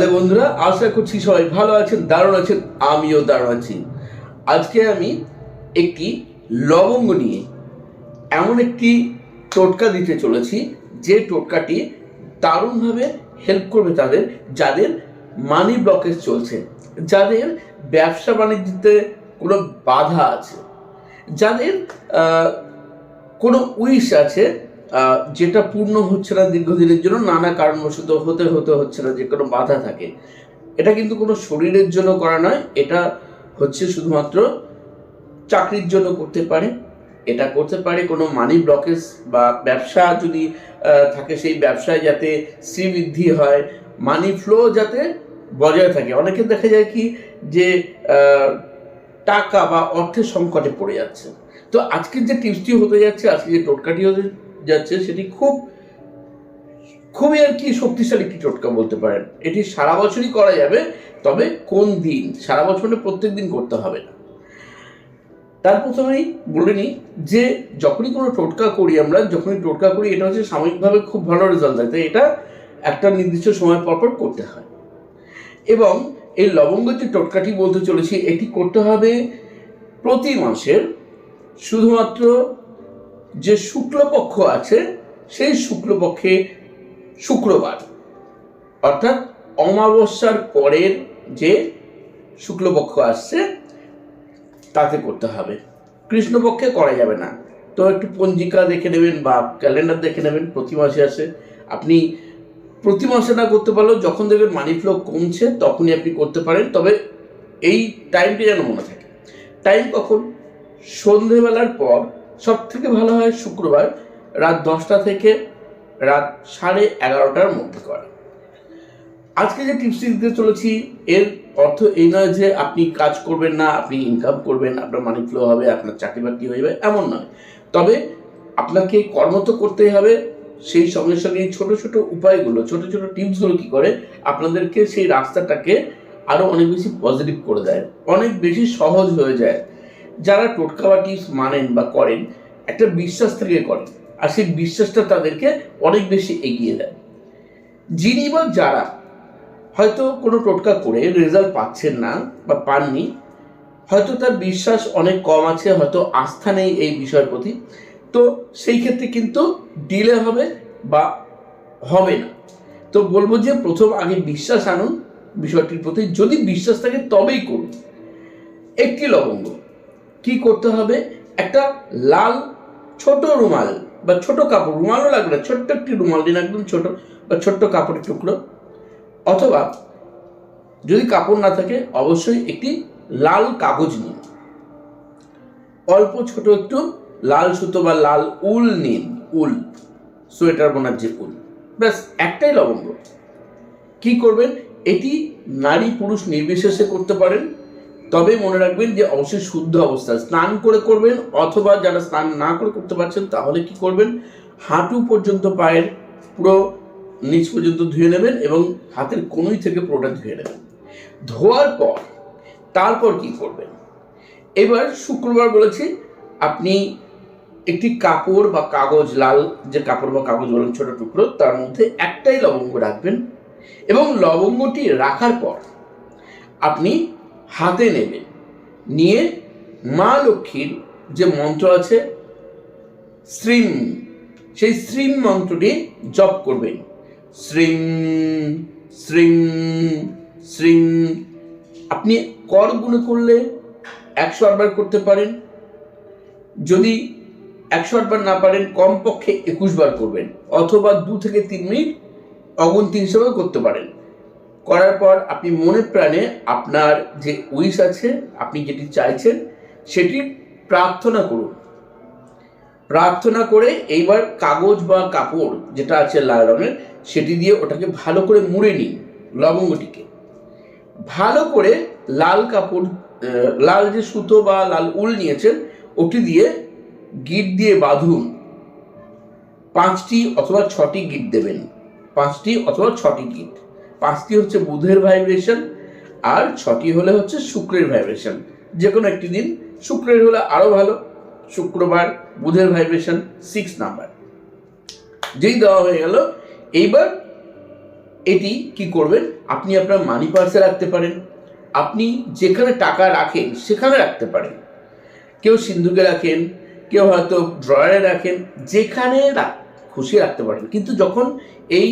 Hello বন্ধুরা, আশা করছি সবাই ভালো আছেন, দারুণ আছেন, আমিও দারুণ আছি। আজকে আমি একটি লবঙ্গ নিয়ে এমন একটি টোটকা দিতে চলেছি, যে টোটকাটি দারুণভাবে হেল্প করবে তাদের, যাদের মানি ব্লকেজ চলছে, যাদের ব্যবসা বাণিজ্যতে কোনো বাধা আছে, যাদের কোনো উইশ আছে যেটা পূর্ণ হচ্ছে না দীর্ঘদিনের জন্য, নানা কারণবশত হতে হতে হচ্ছে না যে কোনো বাধা থাকে। এটা কিন্তু কোনো শরীরের জন্য করা নয়, এটা হচ্ছে শুধুমাত্র চাকরির জন্য করতে পারে। এটা করতে পারে কোনো মানি ব্লকেজ বা ব্যবসা যদি থাকে সেই ব্যবসায় যাতে শ্রীবৃদ্ধি হয় মানি ফ্লো যাতে বজায় থাকে। অনেকে দেখা যায় কি যে টাকা বা অর্থের সংকটে পড়ে যাচ্ছে। তো আজকের যে টিপসটি হতে যাচ্ছে, আজকে যে টোটকাটি হতে যাচ্ছে, সেটি খুব, খুবই আর কি শক্তিশালী একটি টোটকা বলতে পারেন। এটি সারা বছরই করা যাবে, তবে কোন দিন? সারা বছরে প্রত্যেক দিন করতে হবে না। তার প্রথমেই বলে নিই যে, যখনই কোনো টোটকা করি আমরা, যখনই টোটকা করি, এটা হচ্ছে সাময়িকভাবে খুব ভালো রেজাল্ট দেয়। তাই এটা একটা নির্দিষ্ট সময় পর পর করতে হয়। এবং এই লবঙ্গ যে টোটকাটি বলতে চলেছি, এটি করতে হবে প্রতি মাসের শুধুমাত্র যে শুক্লপক্ষ আছে, সেই শুক্লপক্ষে শুক্রবার। অর্থাৎ অমাবস্যার পরের যে শুক্লপক্ষ আসছে তাতে করতে হবে। কৃষ্ণপক্ষে করা যাবে না। তো একটু পঞ্জিকা দেখে নেবেন বা ক্যালেন্ডার দেখে নেবেন, প্রতি মাসে আসে। আপনি প্রতি মাসে না করতে পারলেও যখন দেখবেন মানি ফ্লো কমছে, তখনই আপনি করতে পারেন। তবে এই টাইমটি যেন মনে থাকে। টাইম কখন? সন্ধেবেলার পর সব থেকে ভালো হয় শুক্রবার রাত দশটা থেকে রাত সাড়ে এগারোটার মধ্যে করা। আজকে যে টিপসটি দিতে চলেছি, এর অর্থ এই নয় যে আপনি কাজ করবেন না, আপনি ইনকাম করবেন, আপনার মানি ফ্লো হবে, আপনার চাকরি বাকরি হয়ে যাবে, এমন নয়। তবে আপনাকে কর্ম তো করতেই হবে, সেই সঙ্গে সঙ্গে ছোটো ছোটো উপায়গুলো, ছোটো ছোটো টিপসগুলো কী করে, আপনাদেরকে সেই রাস্তাটাকে আরও অনেক বেশি পজিটিভ করে দেয়। অনেক বেশি সহজ হয়ে যায়। যারা টোটকা বা টিপস মানেন বা করেন, একটা বিশ্বাস থেকে করেন। আর সেই বিশ্বাসটা তাদেরকে অনেক বেশি এগিয়ে দেয়। যিনি বা যারা হয়তো কোনো টোটকা করে রেজাল্ট পাচ্ছেন না বা পাননি, হয়তো তার বিশ্বাস অনেক কম আছে, হয়তো আস্থা নেই এই বিষয়ের প্রতি, তো সেই ক্ষেত্রে কিন্তু ডিলে হবে বা হবে না। তো বলব যে প্রথম আগে বিশ্বাস আনুন বিষয়টির প্রতি। যদি বিশ্বাস থাকে তবেই করুন। একটি লবঙ্গ। কি করতে হবে? একটা লাল ছোট রুমাল বা ছোট কাপড়, রুমালও লাগবে না, ছোট্ট একটি রুমাল দিন, একদম ছোট বা ছোট্ট কাপড়ের টুকরো। অথবা যদি কাপড় না থাকে, অবশ্যই একটি লাল কাগজ নিন। অল্প ছোট একটু লাল সুতো বা লাল উল নিন, উল, সোয়েটার বোনার যে উল। ব্যাস, একটাই লবঙ্গ। কি করবেন? এটি নারী পুরুষ নির্বিশেষে করতে পারেন। তবে মনে রাখবেন যে অবশ্যই শুদ্ধ অবস্থায় স্নান করে করবেন অথবা যারা স্নান না করে করতে পারছেন তাহলে কি করবেন? হাঁটু পর্যন্ত পায়ের পুরো নিচ পর্যন্ত ধুয়ে নেবেন এবং হাতের কনুই থেকে পুরোটা ধুয়ে নেবেন। ধোয়ার পর তারপর কি করবেন? এবার শুক্রবার বলেছি, আপনি একটি কাপড় বা কাগজ, লাল যে কাপড় বা কাগজ বলেন ছোট টুকরো, তার মধ্যে একটাই লবঙ্গ রাখবেন এবং লবঙ্গটি রাখার পর আপনি হাতে নেবে। নিয়ে মা লক্ষ্মীর যে মন্ত্র আছে, শ্রীম, সেই শ্রীম মন্ত্রটি জপ করবেন। শ্রীম শ্রীম শ্রীম। আপনি কর গুণে করলে একশো আটবার করতে পারেন। যদি একশো আটবার না পারেন, কমপক্ষে একুশ বার করবেন, অথবা দু থেকে তিন মিনিট অগুন্তি হিসেবে করতে পারেন। করার পর আপনি মনে প্রাণে আপনার যে উইশ আছে, আপনি যেটি চাইছেন, সেটি প্রার্থনা করুন। প্রার্থনা করে এইবার কাগজ বা কাপড় যেটা আছে লাল রঙের, সেটি দিয়ে ওটাকে ভালো করে মুড়ে নিন লবঙ্গটিকে। ভালো করে লাল কাপড় লাল যে সুতো বা লাল উল নিয়েছেন, ওটি দিয়ে গিট দিয়ে বাঁধুন। পাঁচটি অথবা ছটি গিট দেবেন। পাঁচটি অথবা ছটি গিট। পাঁচটি হচ্ছে বুধের ভাইব্রেশন আর ছটি হলে হচ্ছে শুক্রের ভাইব্রেশন যে কোনো একটি দিন শুক্রের হলে আরও ভালো, শুক্রবার বুধের ভাইব্রেশন সিক্স নাম্বার। যেই দেওয়া হয়ে গেল, এইবার এটি কি করবেন? আপনি আপনার মানি পার্সে রাখতে পারেন, আপনি যেখানে টাকা রাখেন সেখানে রাখতে পারেন। কেউ সিন্ধুকে রাখেন, কেউ হয়তো ড্রয়ারে রাখেন, যেখানে খুশি রাখতে পারেন। কিন্তু যখন এই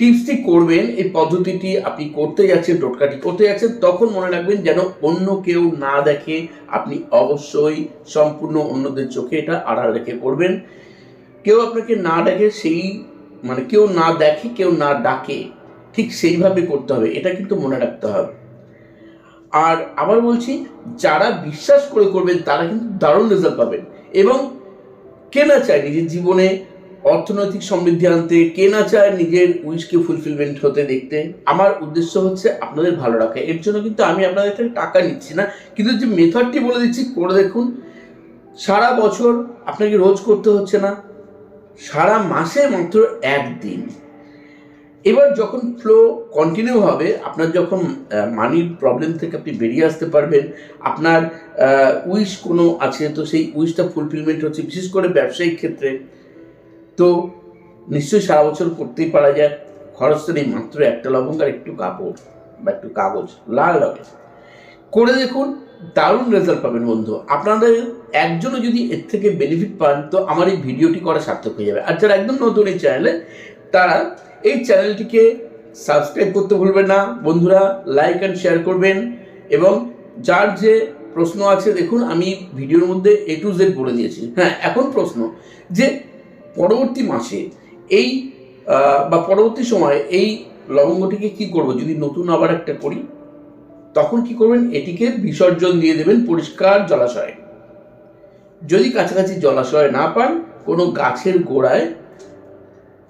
টিপসটি করবেন, এই পদ্ধতিটি আপনি করতে যাচ্ছেন, টোটকাটি করতে যাচ্ছেন, তখন মনে রাখবেন যেন অন্য কেউ না দেখে আপনি অবশ্যই সম্পূর্ণ অন্যদের চোখে এটা আড়াল রেখে করবেন কেউ আপনাকে না ডাকে সেই মানে কেউ না দেখে, কেউ না ডাকে, ঠিক সেইভাবে করতে হবে, এটা কিন্তু মনে রাখতে হবে। আর আবার বলছি, যারা বিশ্বাস করে করবেন, তারা কিন্তু দারুণ রেজাল্ট পাবেন। এবং কে না চায় নিজের জীবনে অর্থনৈতিক সমৃদ্ধি আনতে কে না চায় নিজের উইশকে ফুলফিলমেন্ট হতে দেখতে, আমার উদ্দেশ্য হচ্ছে আপনাদের ভালো রাখা। এর জন্য কিন্তু আমি আপনাদের থেকে টাকা নিচ্ছি না। কিন্তু যে মেথডটি বলে দিচ্ছি, করে দেখুন। সারা বছর আপনাকে রোজ করতে হচ্ছে না। সারা মাসে মাত্র একদিন। এবার যখন ফ্লো কন্টিনিউ হবে, আপনার যখন মানির প্রবলেম থেকে আপনি বেরিয়ে আসতে পারবেন, আপনার উইশ কোনো আছে, তো সেই উইশটা ফুলফিলমেন্ট হচ্ছে। বিশেষ করে ব্যবসায়িক ক্ষেত্রে। তো নিশ্চয়ই সারা বছর করতেই পারা যায়। খরচটা নেই, মাত্র একটা লবঙ্গ আর একটু কাপড় বা একটু কাগজ, লাল রঙের। করে দেখুন, দারুণ রেজাল্ট পাবেন বন্ধু। আপনাদের একজনও যদি এর থেকে বেনিফিট পান, তো আমার এই ভিডিওটি করা সার্থক হয়ে যাবে। আর যারা একদম নতুন এই চ্যানেলে তারা এই চ্যানেলটিকে সাবস্ক্রাইব করতে ভুলবেন না। বন্ধুরা লাইক অ্যান্ড শেয়ার করবেন এবং যার যে প্রশ্ন আছে, দেখুন, আমি ভিডিওর মধ্যে এ টু জেড বলে দিয়েছি। হ্যাঁ এখন প্রশ্ন যে পরবর্তী মাসে এই বা পরবর্তী সময়ে এই লবঙ্গটিকে কি করব? যদি নতুন আবার একটা করি, তখন কি করবেন? এটিকে বিসর্জন দিয়ে দেবেন পরিষ্কার জলাশয়ে। যদি কাছাকাছি জলাশয় না পান, কোনো গাছের গোড়ায়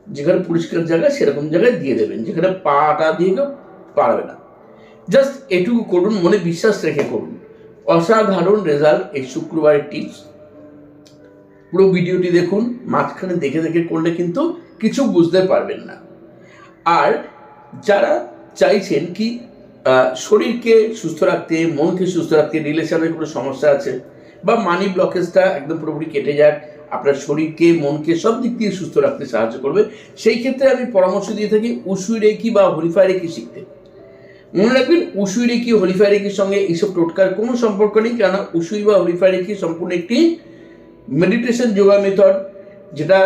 যেখানে পরিষ্কার জায়গা, সেরকম জায়গায় দিয়ে দেবেন, যেখানে পাটা দিয়ে কেউ পারবে না। জাস্ট এটুকু করুন, মনে বিশ্বাস রেখে করুন। অসাধারণ রেজাল্ট এই শুক্রবারের টিপস। পুরো ভিডিওটি দেখুন, মাঝখানে দেখে দেখে করলে কিন্তু কিছু বুঝতে পারবেন না। আর যারা চাইছেন কি শরীরকে সুস্থ রাখতে, মনকে সুস্থ রাখতে, রিলেশনের কোনো সমস্যা আছে বা মানি ব্লকেজটা একদম পুরোপুরি কেটে যাক, আপনার শরীরকে, মনকে সব দিক দিয়ে সুস্থ রাখতে সাহায্য করবে, সেই ক্ষেত্রে আমি পরামর্শ দিয়ে থাকি উসুই রেকি বা হরিফাই রেকি শিখতে। মনে রাখবেন, উসুই রেকি হরিফাই রেকির সঙ্গে এইসব টোটকার কোনো সম্পর্ক নেই, কেননা উসুই বা হরিফাই রেকি সম্পূর্ণ একটি মেডিটেশন যোগা মেথড যেটা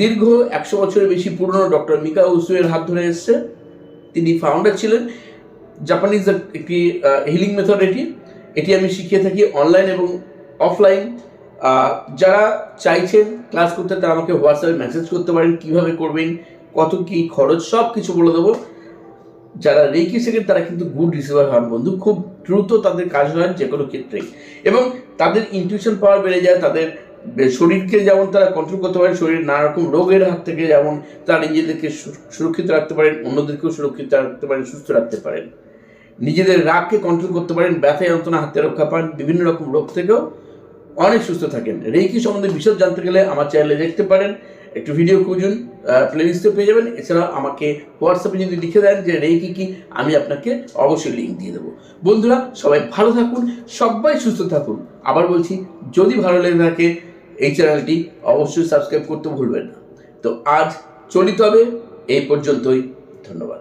দীর্ঘ একশো বছরের বেশি পুরনো ডক্টর মিকা উসুয়ের হাত ধরে এসছে। তিনি ফাউন্ডার ছিলেন। জাপানিজ একটি হিলিং মেথড এটি। এটি আমি শিখিয়ে থাকি অনলাইন এবং অফলাইন যারা চাইছেন ক্লাস করতে, তারা আমাকে হোয়াটসঅ্যাপে মেসেজ করতে পারেন, কীভাবে করবেন, কত কি খরচ সব কিছু বলে দেবো। যারা রেকি শেখেন, তারা কিন্তু গুড রিসিভার হন বন্ধু। খুব দ্রুত তাদের কাজ হয় যে কোনো ক্ষেত্রেই এবং তাদের ইনটিউশন পাওয়ার বেড়ে যায়, তাদের শরীরকে যেমন তারা কন্ট্রোল করতে পারেন শরীরের নানা রকম রোগের হাত থেকে যেমন তারা নিজেদেরকে সুরক্ষিত রাখতে পারেন, অন্যদেরকেও সুরক্ষিত রাখতে পারেন, সুস্থ রাখতে পারেন। নিজেদের রাগকে কন্ট্রোল করতে পারেন ব্যথা যন্ত্রণা, হাতে রক্ষা পান, বিভিন্ন রকম রোগ থেকেও অনেক সুস্থ থাকেন। রেকি সম্বন্ধে বিশদ জানতে গেলে আমার চ্যানেলে দেখতে পারেন। একটু ভিডিও খুঁজুন প্লেলিস্টে পেয়ে যাবেন। এছাড়া আমাকে হোয়াটসঅ্যাপে যদি লিখে দেন যে রেকি কি আমি আপনাকে অবশ্যই লিঙ্ক দিয়ে দেবো। বন্ধুরা, সবাই ভালো থাকুন, সবাই সুস্থ থাকুন। আবার বলছি, যদি ভালো লেগে থাকে এই চ্যানেলটি অবশ্যই সাবস্ক্রাইব করতে ভুলবেন না। তো আজ চলিত হবে, এই পর্যন্তই। ধন্যবাদ।